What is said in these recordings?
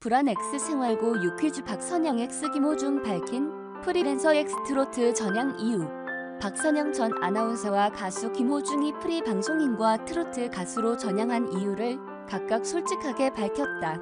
불안 X 생활고 유퀴즈 박선영 X 김호중 밝힌 프리랜서 X 트로트 전향 이유 박선영 전 아나운서와 가수 김호중이 프리 방송인과 트로트 가수로 전향한 이유를 각각 솔직하게 밝혔다.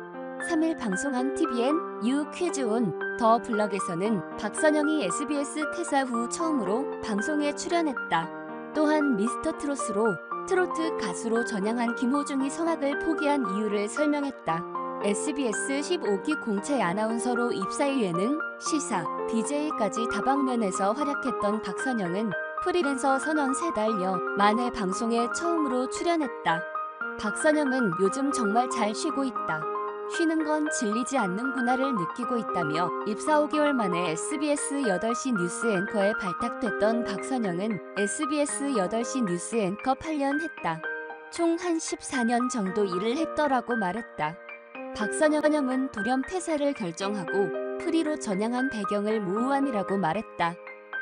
3일 방송한 TVN 유 퀴즈 온 더 블럭에서는 박선영이 SBS 퇴사 후 처음으로 방송에 출연했다. 또한 미스터 트롯으로 트로트 가수로 전향한 김호중이 성악을 포기한 이유를 설명했다. SBS 15기 공채 아나운서로 입사 이후에는 시사, DJ까지 다방면에서 활약했던 박선영은 프리랜서 선언 3달여 만에 방송에 처음으로 출연했다. 박선영은 요즘 정말 잘 쉬고 있다. 쉬는 건 질리지 않는구나를 느끼고 있다며 입사 5개월 만에 SBS 8시 뉴스 앵커에 발탁됐던 박선영은 SBS 8시 뉴스 앵커 8년 했다. 총 한 14년 정도 일을 했더라고 말했다. 박선영은 돌연 퇴사를 결정하고 프리로 전향한 배경을 모호함이라고 말했다.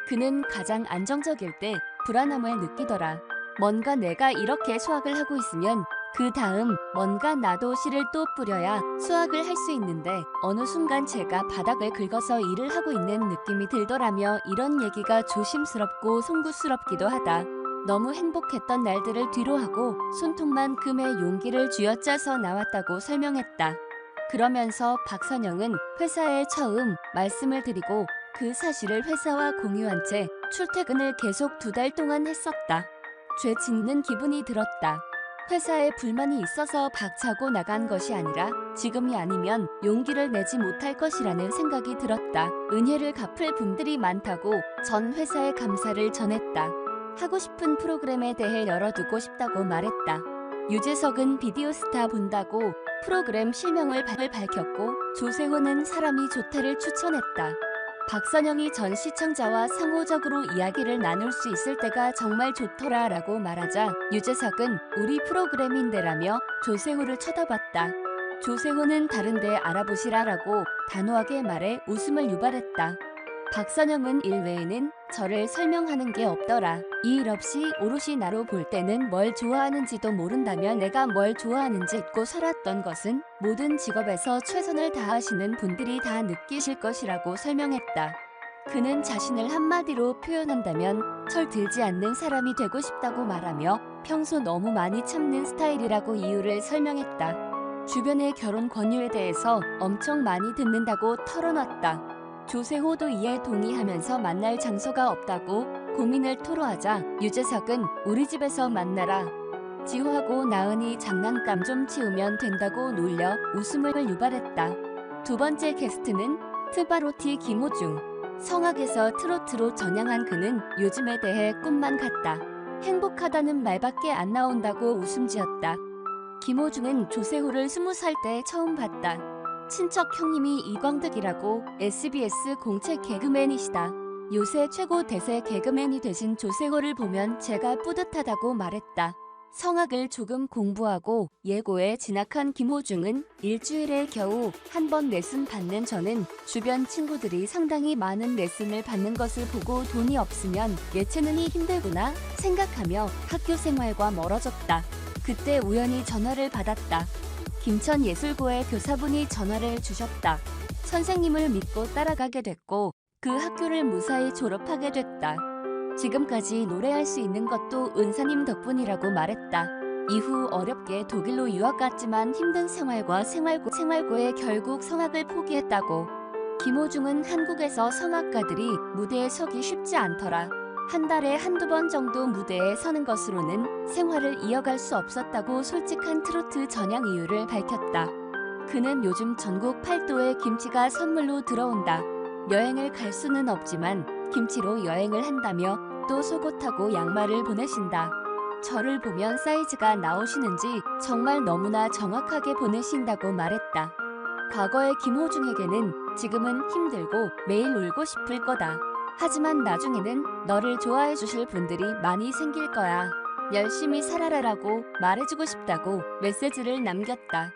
그는 가장 안정적일 때 불안함을 느끼더라. 뭔가 내가 이렇게 수학을 하고 있으면 그 다음 뭔가 나도 씨를 또 뿌려야 수학을 할 수 있는데 어느 순간 제가 바닥을 긁어서 일을 하고 있는 느낌이 들더라며 이런 얘기가 조심스럽고 송구스럽기도 하다. 너무 행복했던 날들을 뒤로하고 손톱만 금의 용기를 쥐어짜서 나왔다고 설명했다. 그러면서 박선영은 회사에 처음 말씀을 드리고 그 사실을 회사와 공유한 채 출퇴근을 계속 두 달 동안 했었다. 죄 짓는 기분이 들었다. 회사에 불만이 있어서 박차고 나간 것이 아니라 지금이 아니면 용기를 내지 못할 것이라는 생각이 들었다. 은혜를 갚을 분들이 많다고 전 회사에 감사를 전했다. 하고 싶은 프로그램에 대해 열어두고 싶다고 말했다. 유재석은 비디오 스타 본다고 프로그램 실명을 밝혔고 조세호는 사람이 좋다를 추천했다. 박선영이 전 시청자와 상호적으로 이야기를 나눌 수 있을 때가 정말 좋더라 라고 말하자 유재석은 우리 프로그램인데라며 조세호를 쳐다봤다. 조세호는 다른데 알아보시라 라고 단호하게 말해 웃음을 유발했다. 박선영은 일 외에는 저를 설명하는 게 없더라. 이 일 없이 오롯이 나로 볼 때는 뭘 좋아하는지도 모른다면 내가 뭘 좋아하는지 잊고 살았던 것은 모든 직업에서 최선을 다하시는 분들이 다 느끼실 것이라고 설명했다. 그는 자신을 한마디로 표현한다면 철 들지 않는 사람이 되고 싶다고 말하며 평소 너무 많이 참는 스타일이라고 이유를 설명했다. 주변의 결혼 권유에 대해서 엄청 많이 듣는다고 털어놨다. 조세호도 이에 동의하면서 만날 장소가 없다고 고민을 토로하자 유재석은 우리 집에서 만나라. 지호하고 나은이 장난감 좀 치우면 된다고 놀려 웃음을 유발했다. 두 번째 게스트는 트바로티 김호중. 성악에서 트로트로 전향한 그는 요즘에 대해 꿈만 같다. 행복하다는 말밖에 안 나온다고 웃음 지었다. 김호중은 조세호를 스무 살 때 처음 봤다. 친척 형님이 이광득이라고 SBS 공채 개그맨이시다. 요새 최고 대세 개그맨이 되신 조세호를 보면 제가 뿌듯하다고 말했다. 성악을 조금 공부하고 예고에 진학한 김호중은 일주일에 겨우 한 번 레슨 받는 저는 주변 친구들이 상당히 많은 레슨을 받는 것을 보고 돈이 없으면 예체능이 힘들구나 생각하며 학교 생활과 멀어졌다. 그때 우연히 전화를 받았다. 김천예술고의 교사분이 전화를 주셨다. 선생님을 믿고 따라가게 됐고 그 학교를 무사히 졸업하게 됐다. 지금까지 노래할 수 있는 것도 은사님 덕분이라고 말했다. 이후 어렵게 독일로 유학 갔지만 힘든 생활과 생활고, 생활고에 결국 성악을 포기했다고. 김호중은 한국에서 성악가들이 무대에 서기 쉽지 않더라. 한 달에 한두 번 정도 무대에 서는 것으로는 생활을 이어갈 수 없었다고 솔직한 트로트 전향 이유를 밝혔다. 그는 요즘 전국 팔도에 김치가 선물로 들어온다. 여행을 갈 수는 없지만 김치로 여행을 한다며 또 속옷하고 양말을 보내신다. 저를 보면 사이즈가 나오시는지 정말 너무나 정확하게 보내신다고 말했다. 과거의 김호중에게는 지금은 힘들고 매일 울고 싶을 거다. 하지만 나중에는 너를 좋아해 주실 분들이 많이 생길 거야. 열심히 살아라라고 말해주고 싶다고 메시지를 남겼다.